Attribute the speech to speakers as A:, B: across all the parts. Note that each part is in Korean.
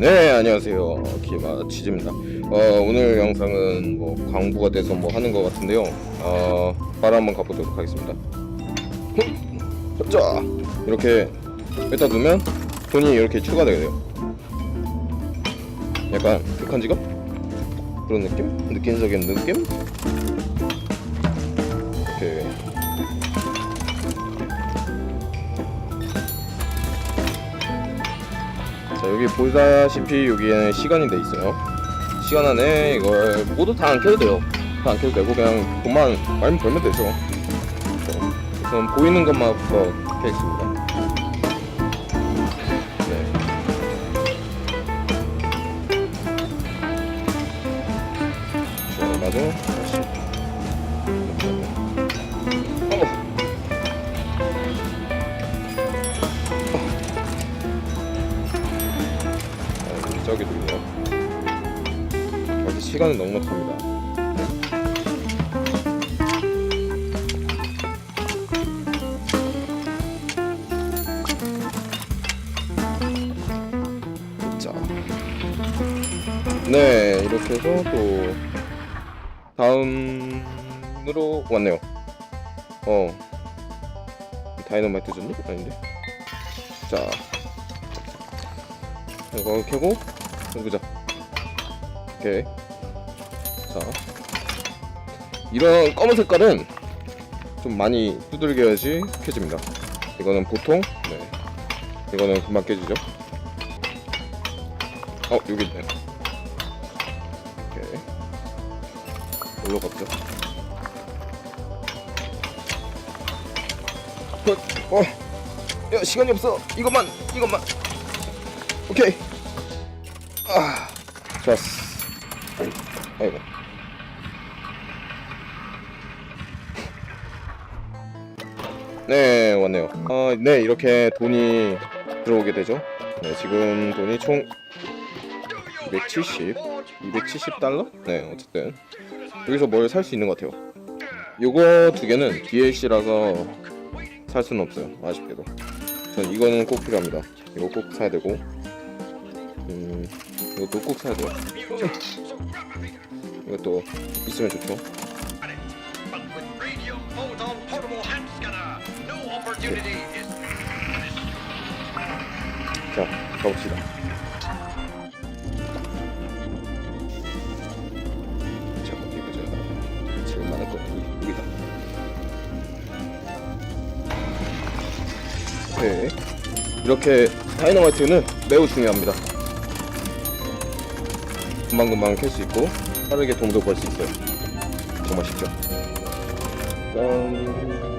A: 네 안녕하세요 기마 치즈입니다 어, 오늘 영상은 뭐 광부가 돼서 뭐 하는 것 같은데요 어, 바로 한번 가보도록 하겠습니다 흠! 자 이렇게 여기다 두면 돈이 이렇게 추가되게 돼요 약간 극한 직업? 그런 느낌? 느낌적인 느낌? 자 여기 보다시피 여기에는 시간이 돼 있어요. 시간 안에 이걸 모두 다 안 켜도 돼요. 다 안 켜도 되고 그냥 돈만 많이 벌면 되죠. 자, 우선 보이는 것만부터 켜겠습니다. 네. 자 맞아 저기 들리네요. 여기 시간은 넉넉합니다. 자, 네 이렇게 해서 또 다음으로 왔네요. 어, 다이너마이트 줬니? 아닌데. 자, 이거 켜고 해 보자. 오케이. 자. 이런 검은 색깔은 좀 많이 두들겨야지 켜집니다. 이거는 보통? 네. 이거는 금방 켜지죠? 어 여기 있네. 오케이. 올라갔죠? 어, 어, 야 시간이 없어. 이것만 이것만. 오케이. 아, 좋았어. 아이고. 네, 왔네요. 아, 네, 이렇게 돈이 들어오게 되죠. 네, 지금 돈이 총 270, 270달러? 네, 어쨌든 여기서 뭘 살 수 있는 것 같아요. 요거 두 개는 DLC라서 살 수는 없어요. 아쉽게도. 전 이거는 꼭 필요합니다. 이거 꼭 사야 되고 음 이것도 꼭 사야 돼요. 이것도 있으면 좋죠. 자 가봅시다. 자 어디 보자 제일 많을 거 여기, 여기다. 네. 이렇게 다이너마이트는 매우 중요합니다 금방금방 켤수 있고 빠르게 돈도 벌 수 있어요. 정말 쉽죠? 짠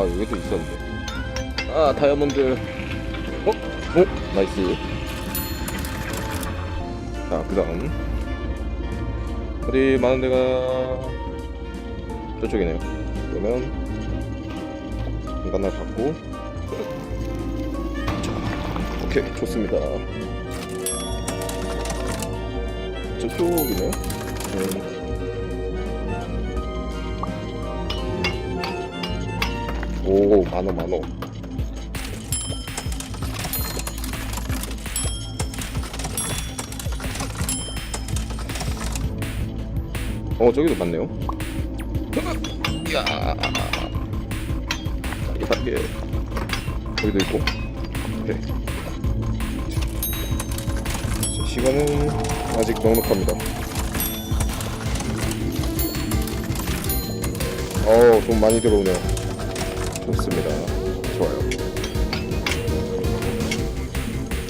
A: 아 여기도 있었는데. 아 다이아몬드. 어? 어? 나이스. 자 그 다음. 어디 많은 데가 저쪽이네요. 그러면 하나 갖고. 자, 오케이 좋습니다. 저쪽이네 음. 오 만원 만원. 어 저기도 많네요. 야. 이게 여기도 있고. 오케이. 자, 시간은 아직 넉넉합니다. 어우 돈 많이 들어오네요 좋습니다. 좋아요.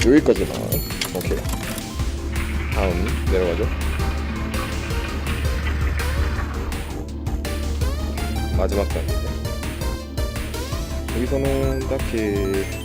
A: 여기까지만. 오케이. 다음 내려가죠. 마지막 단인데 여기서는 딱히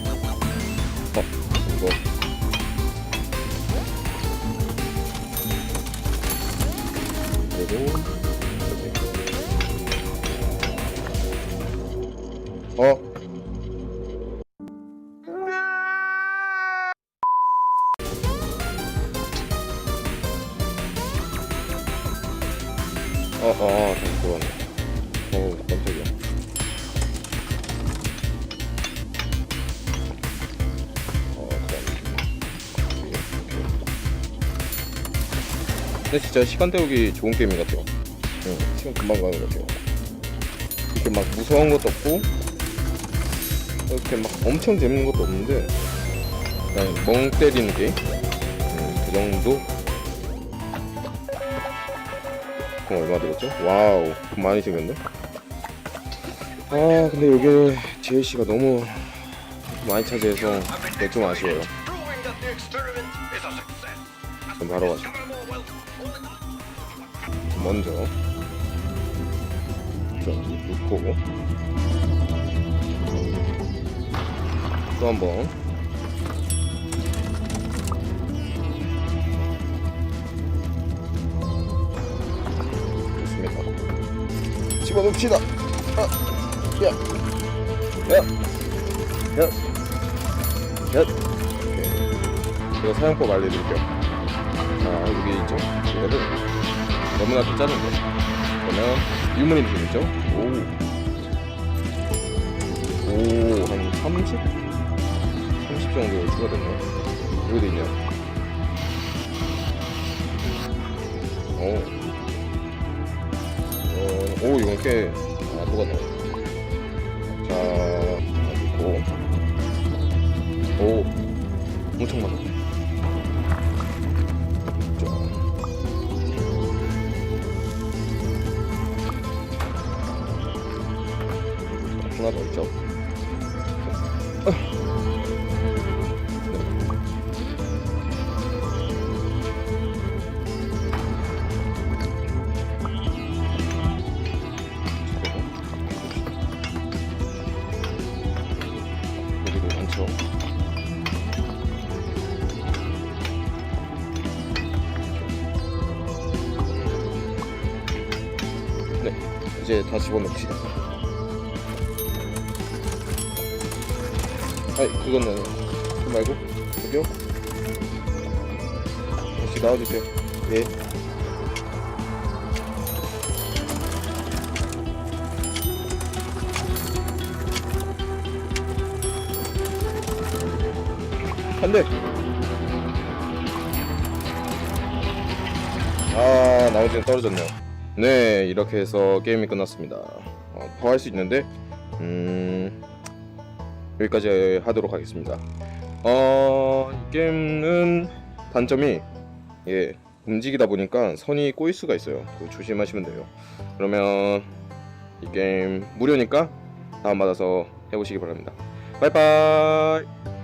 A: 어, 어, 다시 들어왔네. 어, 깜짝이야. 어, 그다음에 근데 진짜 시간 때우기 좋은 게임 같아요. 응, 시간 금방 가는 것 같아요. 이렇게 막 무서운 것도 없고, 이렇게 막 엄청 재밌는 것도 없는데, 그냥 멍 때리는 게임? 음, 그 정도? 그럼 얼마 들었죠? 와우, 돈 많이 생겼네? 아, 근데 여기 DLC가 너무 많이 차지해서 그게 좀 아쉬워요. 그럼 바로 가죠. 먼저 좀 놓고 또 한번 집어 넣읍시다 아, 야, 야, 야, 야. 오케이. 제가 사용법 알려드릴게요. 자, 여기 있죠? 이거를 너무나 또 짜는 거. 그러면 유물이 되겠죠? 오. 오, 한 30? 30 정도 추가됐네. 여기도 있네요. 오. 어, 오, 이건 꽤, 아, 녹았네. 자, 그리고, 오, 엄청 많아. 이제 다 집어넣읍시다. 아이 그거는 그거 말고. 여기요 다시 나와주세요. 예. 안돼. 아 나머지는 떨어졌네요 네 이렇게 해서 게임이 끝났습니다 어, 더 할 수 있는데 음 여기까지 하도록 하겠습니다. 어, 이 게임은 단점이 예 움직이다 보니까 선이 꼬일 수가 있어요. 조심하시면 돼요. 그러면 이 게임 무료니까 다운받아서 해보시기 바랍니다. 바이바이.